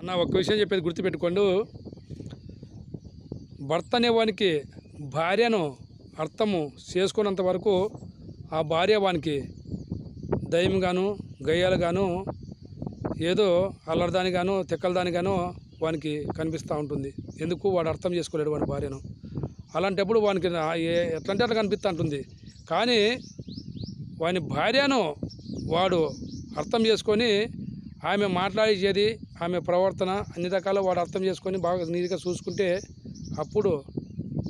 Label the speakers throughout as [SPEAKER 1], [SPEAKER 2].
[SPEAKER 1] అన్న ఒక విషయం చెప్పేది గుర్తుపెట్టుకోండు. భర్త అనేవానికి భార్యను అర్థము చేసుకున్నంత వరకు ఆ భార్య వానికి దయ్యంగాను గయ్యాలుగాను ఏదో అల్లరిదానిగాను తిక్కలదానిగాను వానికి కనిపిస్తూ ఉంటుంది. ఎందుకు? వాడు అర్థం చేసుకోలేడు వాడి భార్యను. అలాంటప్పుడు వానికి నా- ఎట్లంటే అట్లా కనిపిస్తూ ఉంటుంది కానీ వాని భార్యను వాడు అర్థం చేసుకొని ఆమె మాట్లాడేది ఆమె ప్రవర్తన అన్ని రకాల వాడు అర్థం చేసుకొని బాగా నీట్గా చూసుకుంటే అప్పుడు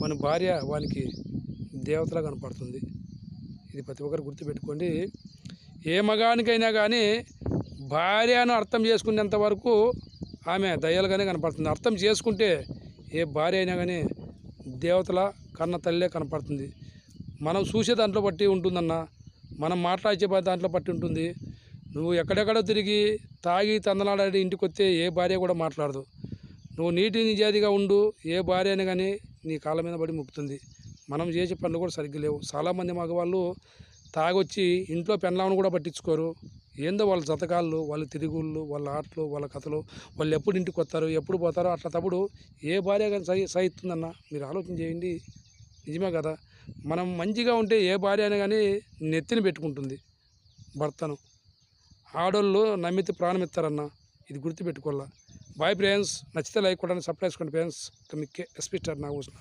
[SPEAKER 1] మన భార్య వానికి దేవతలా కనపడుతుంది. ఇది ప్రతి ఒక్కరు గుర్తుపెట్టుకోండి. ఏ మగానికైనా కానీ భార్యను అర్థం చేసుకునేంత వరకు ఆమె దయ్యాలుగానే కనపడుతుంది. అర్థం చేసుకుంటే ఏ భార్య అయినా కానీ దేవతల కన్న తల్లే కనపడుతుంది. మనం చూసే దాంట్లో బట్టి ఉంటుందన్న మనం మాట్లాడే దాంట్లో బట్టి ఉంటుంది. నువ్వు ఎక్కడెక్కడో తిరిగి తాగి తందనాడాడి ఇంటికి వస్తే ఏ భార్య కూడా మాట్లాడదు. నువ్వు నీటి నిజాదిగా ఉండు ఏ భార్య అయినా కానీ నీ కాళ్ళ మీద పడి ముక్కుతుంది. మనం చేసే పనులు కూడా సరిగ్గా లేవు. చాలామంది మగవాళ్ళు తాగొచ్చి ఇంట్లో పెండ్లామను కూడా పట్టించుకోరు. ఏందో వాళ్ళ జతకాళ్ళు వాళ్ళ తిరుగుళ్ళు వాళ్ళ ఆటలు వాళ్ళ కథలు వాళ్ళు ఎప్పుడు ఇంటికి వస్తారు ఎప్పుడు పోతారో అట్లా తప్పుడు ఏ భార్య కానీ సహి సహిస్తుందన్న మీరు ఆలోచన చేయండి. నిజమే కదా? మనం మంచిగా ఉంటే ఏ భార్య అయినా కానీ నెత్తిన పెట్టుకుంటుంది భర్తను. ఆడోళ్ళు నమ్మితే ప్రాణం ఇస్తారన్న ఇది గుర్తుపెట్టుకోవాలా. బాయ్ ఫ్రెండ్స్ నచ్చితే లైక్ కొట్టండి సబ్స్క్రైబ్ చేసుకోండి ఫ్రెండ్స్. మీకు ఎస్పీ స్టార్ నాగభూషణ